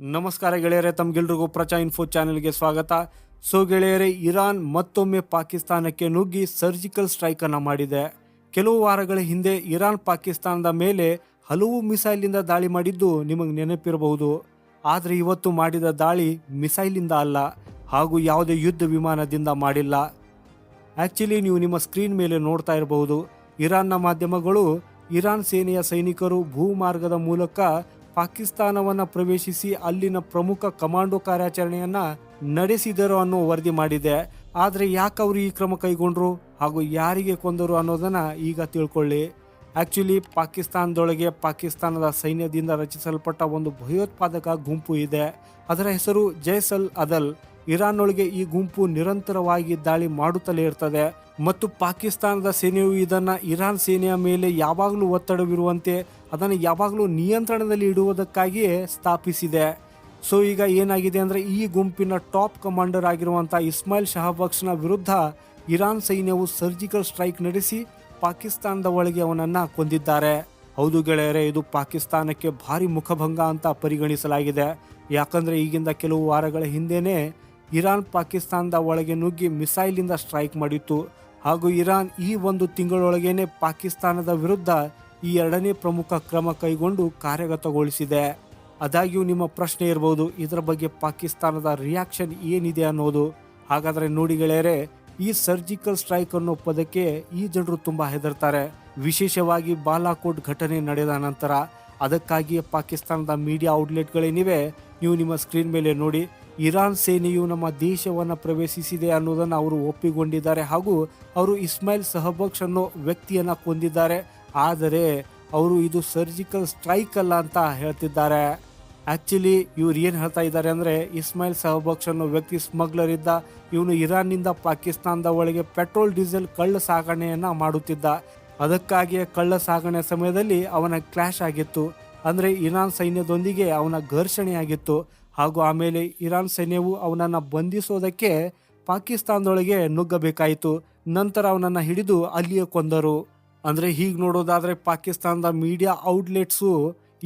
ನಮಸ್ಕಾರ ಗೆಳೆಯರೆ, ತಮ್ಗೆಲ್ರಿಗೂ ಪ್ರಚಾ ಇನ್ಫೋ ಚಾನೆಲ್ಗೆ ಸ್ವಾಗತ. ಸೊ ಗೆಳೆಯರೆ, ಇರಾನ್ ಮತ್ತೊಮ್ಮೆ ಪಾಕಿಸ್ತಾನಕ್ಕೆ ನುಗ್ಗಿ ಸರ್ಜಿಕಲ್ ಸ್ಟ್ರೈಕ್ ಅನ್ನ ಮಾಡಿದೆ. ಕೆಲವು ವಾರಗಳ ಹಿಂದೆ ಇರಾನ್ ಪಾಕಿಸ್ತಾನದ ಮೇಲೆ ಹಲವು ಮಿಸೈಲಿಂದ ದಾಳಿ ಮಾಡಿದ್ದು ನಿಮಗೆ ನೆನಪಿರಬಹುದು. ಆದರೆ ಇವತ್ತು ಮಾಡಿದ ದಾಳಿ ಮಿಸೈಲಿಂದ ಅಲ್ಲ, ಹಾಗೂ ಯಾವುದೇ ಯುದ್ಧ ವಿಮಾನದಿಂದ ಮಾಡಿಲ್ಲ. ಆಕ್ಚುಲಿ ನೀವು ನಿಮ್ಮ ಸ್ಕ್ರೀನ್ ಮೇಲೆ ನೋಡ್ತಾ ಇರಬಹುದು. ಇರಾನ್ನ ಮಾಧ್ಯಮಗಳು ಇರಾನ್ ಸೇನೆಯ ಸೈನಿಕರು ಭೂಮಾರ್ಗದ ಮೂಲಕ ಪಾಕಿಸ್ತಾನವನ್ನ ಪ್ರವೇಶಿಸಿ ಅಲ್ಲಿನ ಪ್ರಮುಖ ಕಮಾಂಡೋ ಕಾರ್ಯಾಚರಣೆಯನ್ನ ನಡೆಸಿದರು ಅನ್ನೋ ವರದಿ ಮಾಡಿದೆ. ಆದರೆ ಯಾಕೆ ಅವರು ಈ ಕ್ರಮ ಕೈಗೊಂಡ್ರು? ಹಾಗೂ ಯಾರಿಗೆ ಕೊಂದರು ಅನ್ನೋದನ್ನ ಈಗ ತಿಳ್ಕೊಳ್ಳಿ. ಆ್ಯಕ್ಚುಲಿ ಪಾಕಿಸ್ತಾನದೊಳಗೆ ಪಾಕಿಸ್ತಾನದ ಸೈನ್ಯದಿಂದ ರಚಿಸಲ್ಪಟ್ಟ ಒಂದು ಭಯೋತ್ಪಾದಕ ಗುಂಪು ಇದೆ. ಅದರ ಹೆಸರು ಜೈಸಲ್ ಅದಲ್. ಇರಾನ್ ಒಳಗೆ ಈ ಗುಂಪು ನಿರಂತರವಾಗಿ ದಾಳಿ ಮಾಡುತ್ತಲೇ ಇರ್ತದೆ. ಮತ್ತು ಪಾಕಿಸ್ತಾನದ ಸೇನೆಯು ಇದನ್ನ ಇರಾನ್ ಸೇನೆಯ ಮೇಲೆ ಯಾವಾಗಲೂ ಒತ್ತಡವಿರುವಂತೆ ಅದನ್ನು ಯಾವಾಗಲೂ ನಿಯಂತ್ರಣದಲ್ಲಿ ಇಡುವುದಕ್ಕಾಗಿಯೇ ಸ್ಥಾಪಿಸಿದೆ. ಸೊ, ಈಗ ಏನಾಗಿದೆ ಅಂದರೆ ಈ ಗುಂಪಿನ ಟಾಪ್ ಕಮಾಂಡರ್ ಆಗಿರುವಂಥ ಇಸ್ಮಾಯಿಲ್ ಶಹಬಕ್ಷನ ವಿರುದ್ಧ ಇರಾನ್ ಸೈನ್ಯವು ಸರ್ಜಿಕಲ್ ಸ್ಟ್ರೈಕ್ ನಡೆಸಿ ಪಾಕಿಸ್ತಾನದ ಒಳಗೆ ಅವನನ್ನು ಕೊಂದಿದ್ದಾರೆ. ಹೌದು ಗೆಳೆಯರೆ, ಇದು ಪಾಕಿಸ್ತಾನಕ್ಕೆ ಭಾರಿ ಮುಖಭಂಗ ಅಂತ ಪರಿಗಣಿಸಲಾಗಿದೆ. ಯಾಕಂದರೆ ಈಗಿಂದ ಕೆಲವು ವಾರಗಳ ಹಿಂದೆನೆ ಇರಾನ್ ಪಾಕಿಸ್ತಾನದ ಒಳಗೆ ನುಗ್ಗಿ ಮಿಸೈಲಿಂದ ಸ್ಟ್ರೈಕ್ ಮಾಡಿತ್ತು. ಹಾಗೂ ಇರಾನ್ ಈ ಒಂದು ತಿಂಗಳೊಳಗೇನೆ ಪಾಕಿಸ್ತಾನದ ವಿರುದ್ಧ ಈ ಎರಡನೇ ಪ್ರಮುಖ ಕ್ರಮ ಕೈಗೊಂಡು ಕಾರ್ಯಗತಗೊಳಿಸಿದೆ. ಆದಾಗ್ಯೂ ನಿಮ್ಮ ಪ್ರಶ್ನೆ ಇರಬಹುದು ಇದರ ಬಗ್ಗೆ ಪಾಕಿಸ್ತಾನದ ರಿಯಾಕ್ಷನ್ ಏನಿದೆ ಅನ್ನೋದು. ಹಾಗಾದರೆ ನೋಡಿ ಗೆಳೆಯರೆ, ಈ ಸರ್ಜಿಕಲ್ ಸ್ಟ್ರೈಕ್ ಅನ್ನೋ ಪದಕ್ಕೆ ಈ ಜನರು ತುಂಬಾ ಹೆದರ್ತಾರೆ. ವಿಶೇಷವಾಗಿ ಬಾಲಾಕೋಟ್ ಘಟನೆ ನಡೆದ ನಂತರ. ಅದಕ್ಕಾಗಿಯೇ ಪಾಕಿಸ್ತಾನದ ಮೀಡಿಯಾ ಔಟ್ಲೆಟ್ಗಳೇನಿವೆ ನೀವು ನಿಮ್ಮ ಸ್ಕ್ರೀನ್ ಮೇಲೆ ನೋಡಿ. ಇರಾನ್ ಸೇನೆಯು ನಮ್ಮ ದೇಶವನ್ನು ಪ್ರವೇಶಿಸಿದೆ ಅನ್ನೋದನ್ನು ಅವರು ಒಪ್ಪಿಕೊಂಡಿದ್ದಾರೆ ಹಾಗೂ ಅವರು ಇಸ್ಮಾಯಿಲ್ ಸಹಬಕ್ಷ್ ಅನ್ನೋ ವ್ಯಕ್ತಿಯನ್ನು ಕೊಂದಿದ್ದಾರೆ. ಆದರೆ ಅವರು ಇದು ಸರ್ಜಿಕಲ್ ಸ್ಟ್ರೈಕ್ ಅಲ್ಲ ಅಂತ ಹೇಳ್ತಿದ್ದಾರೆ. ಆಕ್ಚುಲಿ ಇವ್ರು ಏನು ಹೇಳ್ತಾ ಇದ್ದಾರೆ ಅಂದ್ರೆ ಇಸ್ಮಾಯಿಲ್ ಸಹಬಕ್ಷ್ ಅನ್ನೋ ವ್ಯಕ್ತಿ ಸ್ಮಗ್ಲರ್ ಇದ್ದ ಇವನು ಇರಾನ್ನಿಂದ ಪಾಕಿಸ್ತಾನದ ಒಳಗೆ ಪೆಟ್ರೋಲ್, ಡೀಸೆಲ್, ಕಳ್ಳ ಸಾಗಣೆಯನ್ನ ಮಾಡುತ್ತಿದ್ದ. ಅದಕ್ಕಾಗಿಯೇ ಕಳ್ಳ ಸಾಗಣೆ ಸಮಯದಲ್ಲಿ ಅವನ ಕ್ಲಾಶ್ ಆಗಿತ್ತು. ಅಂದ್ರೆ ಇರಾನ್ ಸೈನ್ಯದೊಂದಿಗೆ ಅವನ ಘರ್ಷಣೆ ಆಗಿತ್ತು. ಹಾಗೂ ಆಮೇಲೆ ಇರಾನ್ ಸೈನ್ಯವು ಅವನನ್ನು ಬಂಧಿಸೋದಕ್ಕೆ ಪಾಕಿಸ್ತಾನದೊಳಗೆ ನುಗ್ಗಬೇಕಾಯಿತು. ನಂತರ ಅವನನ್ನು ಹಿಡಿದು ಅಲ್ಲಿಯೇ ಕೊಂದರು. ಅಂದರೆ ಹೀಗೆ ನೋಡೋದಾದರೆ ಪಾಕಿಸ್ತಾನದ ಮೀಡಿಯಾ ಔಟ್ಲೆಟ್ಸು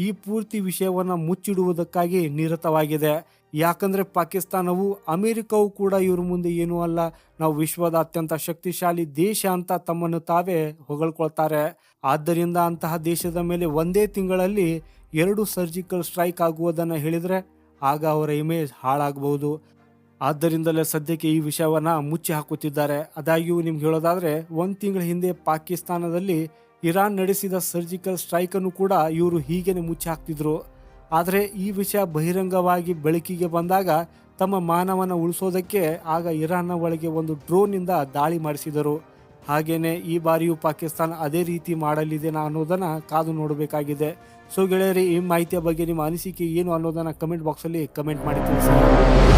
ಈ ಪೂರ್ತಿ ವಿಷಯವನ್ನು ಮುಚ್ಚಿಡುವುದಕ್ಕಾಗಿ ನಿರತವಾಗಿದೆ. ಯಾಕಂದರೆ ಪಾಕಿಸ್ತಾನವು ಅಮೆರಿಕವು ಕೂಡ ಇವ್ರ ಮುಂದೆ ಏನೂ ಅಲ್ಲ. ನಾವು ವಿಶ್ವದ ಅತ್ಯಂತ ಶಕ್ತಿಶಾಲಿ ದೇಶ ಅಂತ ತಮ್ಮನ್ನು ತಾವೇ ಹೊಗಳ್ಕೊಳ್ತಾರೆ. ಆದ್ದರಿಂದ ಅಂತಹ ದೇಶದ ಮೇಲೆ ಒಂದೇ ತಿಂಗಳಲ್ಲಿ ಎರಡು ಸರ್ಜಿಕಲ್ ಸ್ಟ್ರೈಕ್ ಆಗುವುದನ್ನು ಹೇಳಿದ್ರೆ ಆಗ ಅವರ ಇಮೇಜ್ ಹಾಳಾಗಬಹುದು. ಆದ್ದರಿಂದಲೇ ಸದ್ಯಕ್ಕೆ ಈ ವಿಷಯವನ್ನು ಮುಚ್ಚಿ ಹಾಕುತ್ತಿದ್ದಾರೆ. ಆದಾಗ್ಯೂ ನಿಮ್ಗೆ ಹೇಳೋದಾದರೆ, ಒಂದು ತಿಂಗಳ ಹಿಂದೆ ಪಾಕಿಸ್ತಾನದಲ್ಲಿ ಇರಾನ್ ನಡೆಸಿದ ಸರ್ಜಿಕಲ್ ಸ್ಟ್ರೈಕನ್ನು ಕೂಡ ಇವರು ಹೀಗೇನೆ ಮುಚ್ಚಿ ಹಾಕ್ತಿದ್ರು. ಆದರೆ ಈ ವಿಷಯ ಬಹಿರಂಗವಾಗಿ ಬೆಳಕಿಗೆ ಬಂದಾಗ ತಮ್ಮ ಮಾನವನ ಉಳಿಸೋದಕ್ಕೆ ಆಗ ಇರಾನ್ನ ಒಳಗೆ ಒಂದು ಡ್ರೋನ್ನಿಂದ ದಾಳಿ ಮಾಡಿಸಿದರು. ಹಾಗೇನೆ ಈ ಬಾರಿಯೂ ಪಾಕಿಸ್ತಾನ ಅದೇ ರೀತಿ ಮಾಡಲಿದೆನಾ ಅನ್ನೋದನ್ನು ಕಾದು ನೋಡಬೇಕಾಗಿದೆ. ಸೊ ಗೆಳೆಯರಿ, ಈ ಮಾಹಿತಿಯ ಬಗ್ಗೆ ನಿಮ್ಮ ಅನಿಸಿಕೆ ಏನು ಅನ್ನೋದನ್ನ ಕಮೆಂಟ್ ಬಾಕ್ಸಲ್ಲಿ ಕಮೆಂಟ್ ಮಾಡಿ ತಿಳಿಸಿ.